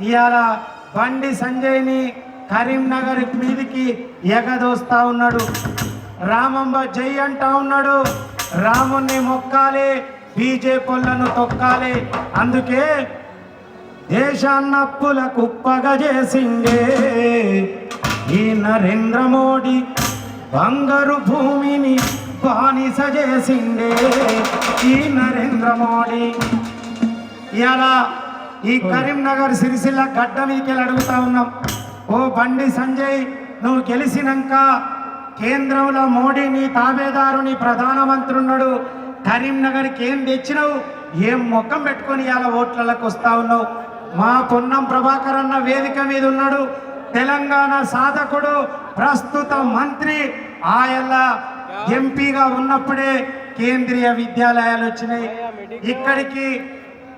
ఇవాళ బండి సంజయ్ని కరీంనగర్ మీదికి ఎగదోస్తా ఉన్నాడు. రామంబ జై అంటా ఉన్నాడు. రాముణ్ణి మొక్కాలి బీజేపీలను తొక్కాలి. అందుకే దేశాన్నప్పుల కుప్పగా చేసిండే ఈ నరేంద్ర మోడీ. బంగారు భూమిని బానిస చేసిండే ఈ నరేంద్ర మోడీ. ఇలా ఈ కరీంనగర్ సిరిసిల్ల గడ్డ మీకెళ్ళి అడుగుతా ఉన్నాం? ఓ బండి సంజయ్ నువ్వు గెలిచినాక కేంద్రంలో మోడీ నీ తాబేదారుని ప్రధానమంత్రి ఉన్నాడు కరీంనగర్కి ఏం తెచ్చినావు? ఏం ముఖం పెట్టుకొని ఇలా ఓట్లలోకి వస్తా ఉన్నావు? మా పొన్నం ప్రభాకర్ అన్న వేదిక మీద ఉన్నాడు. తెలంగాణ సాధకుడు ప్రస్తుత మంత్రి. ఆయల్ల ఎంపీగా ఉన్నప్పుడే కేంద్రీయ విద్యాలయాలు వచ్చినాయి. ఇక్కడికి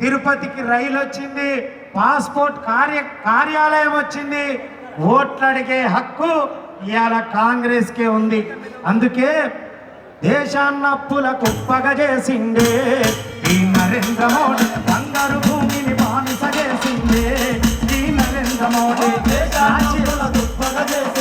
తిరుపతికి రైలు వచ్చింది పాస్పోర్ట్ కార్య కార్యాలయం వచ్చింది. ఓట్లు అడిగే హక్కు ఇవాళ కాంగ్రెస్కే ఉంది. అందుకే దేశాన్నప్పుల కుప్పగ కుప్పగా చేసిందే. ఈ నరేంద్ర మోడీ బంగారు భూమిని బానిస చేసిందే. ఈ నరేంద్ర మోడీ దేశాన్నప్పుల గొప్పగా చేసిందే.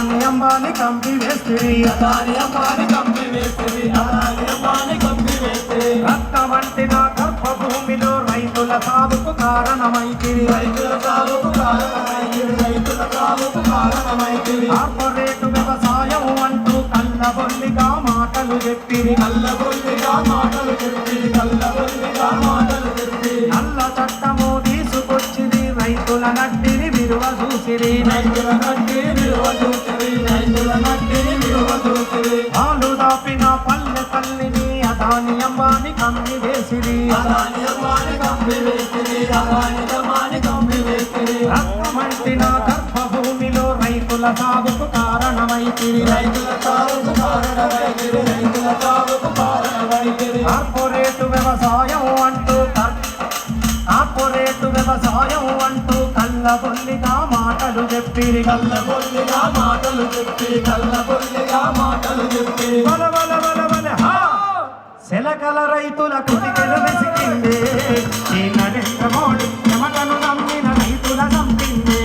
అదాని అంబాని కంపి వేస్తిరి అదాని అమ్మాని కంపి వేస్తుంది అదాని అమ్మాని కంపి వేస్తుంది రక్త వంటిన గర్భభూమిలో రైతుల సాగుకు కారణమైతిరి రైతుల సాగుకు కారణమైంది రైతుల సాగుకు కారణమైంది కార్పొరేట్ వ్యవసాయం అంటూ కళ్ళబొల్లిగా మాటలు చెప్పిరి. కల్లబొల్లిగా మాటలు చెప్పి కల్లబొల్లిగా మాటలు చెప్పి నల్ల చట్టము తీసుకొచ్చిరి రైతుల నట్టిని విలువ చూసిరి. రైతుల నట్టి విలువ చూసిరి. రైతుల నట్టి విలువ చూసిరి పాలు దాపిన పల్లె తల్లిని అదాని అంబాని కమ్మి వేసిరి అదాని అమ్మాని కంపి వేసిరి రక్తమంటిన గర్భభూమిలో రైతుల సాగుకు కారణమైతిరి రైతుల సాగుకు కారణమైతిరి రైతుల సాగుకు మాటలు చెప్పిరి కల్లబొల్లిగా మాటలు చెప్పి కల్లబొల్లిగా మాటలు చెప్పి. బల బల బల హా! సెలకల రైతుల కుటికెలు వెసికిందే. ఈ నరేంద్ర మోడీ చెమటను నమ్మిన రైతుల చంపిందే.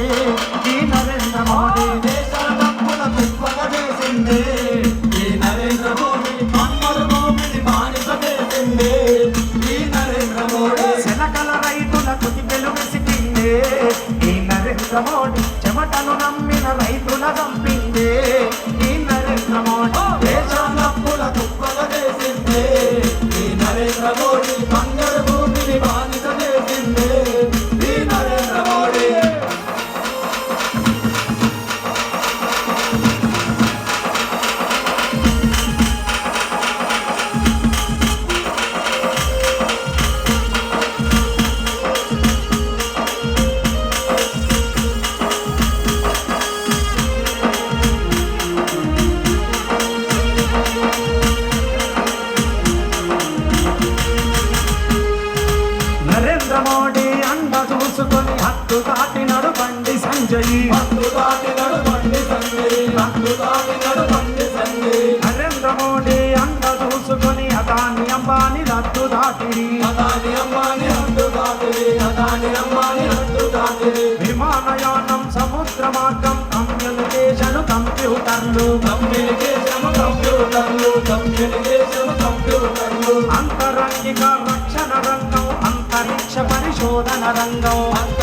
ఈ నరేంద్ర మోడీ దేశాల డబ్బుల కుప్పగా చేసింది. ఈ నరేంద్ర మోడీ మన్మల భూమిని బానిస చేసింది. ఈ నరేంద్ర మోడీ సెలకల రైతుల కుటికెలు వెసికిందే. ఈ నరేంద్ర మోడీ చూసుకొని హత్తు దాటినడు బండి సంజయ్. హద్దు దాటినడు బండి సంగి హద్దు దాటినడు బండి సంగి నరేంద్ర మోడీ అండ చూసుకొని అదాని అంబాని రద్దు దాటిరి. అదాని అమ్మాని హద్దు దాటిరి. అదాని అమ్మాని హద్దు దాటిరి. విమానయానం సముద్ర మార్గం కమ్యూనికేషన్ కంప్యూటర్లు. కమ్యూనికేషన్ కంప్యూటర్లు. కమ్యూనికేషన్ కంప్యూటర్లు. అంతరంగిక రక్షణ రంగం అంతరిక్ష పరిశోధన రంగం.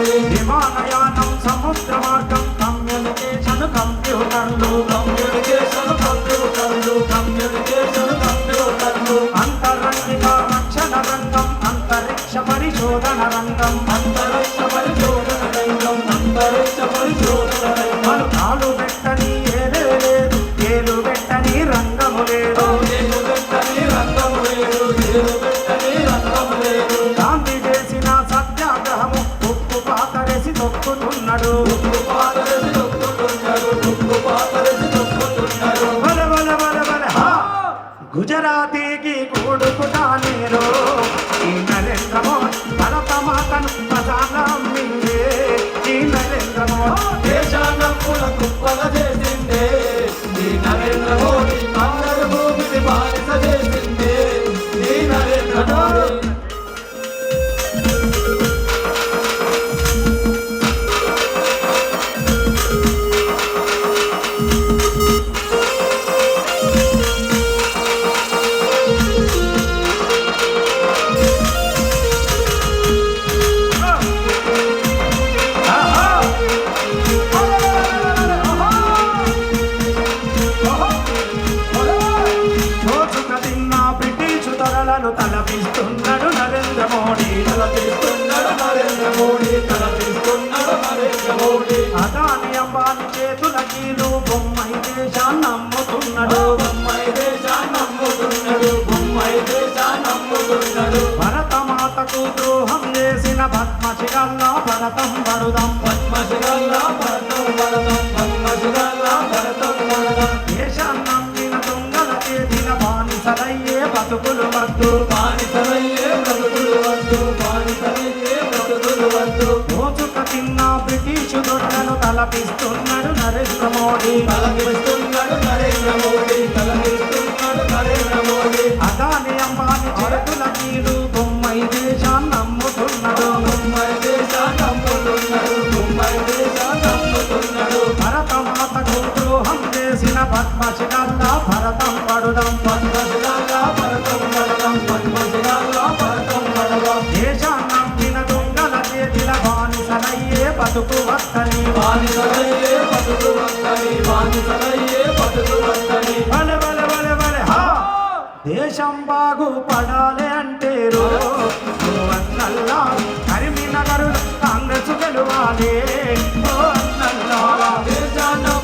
విమానయానం సముద్ర మార్గం కమ్యూనికేషన్ కంప్యూటర్లు కమ్యూనికేషన్ కంప్యూటర్లు కమ్యూనికేషన్ కంప్యూటర్లు అంతరంగిక రక్షణ రంగం అంతరిక్ష పరిశోధన రంగం అంతరిక్ష పరిశోధన రంగం అంతరిక్ష పరిశోధన రంగం. కాలు పెట్టని ఏలే లేదు ఏలు పెట్టని రంగము లేదు. గుజరాతీకి కొడుకుటా నేను ఈ నరేంద్ర మోడీ భరత మాతను ప్రధానం ఈ నరేంద్ర మోడీ దేశాన్నప్పుల కుప్పల చేసింది. చేసిన పద్మశిగల్లా భరతం పడుదాం పద్మశిగల్లా భరతం వరదం. పద్మశిగల్లా భరతం వరదం. దేశాన్ని నమ్మిన దొంగల చేసిన బానిసలయ్యే బతుకులు వద్దు బానిసలయ్యే బ్రతుకులు వద్దు బానిసలయ్యే బ్రతుకులు వద్దు దోచుక తిన్న బ్రిటిషు దొరలను తలపిస్తున్నాడు నరేంద్ర మోడీ. దేశం బాగుపడాలే అంటే అన్నల్లా కరీంనగర్ కాంగ్రెస్ గెలవాలి. దేశాల్లో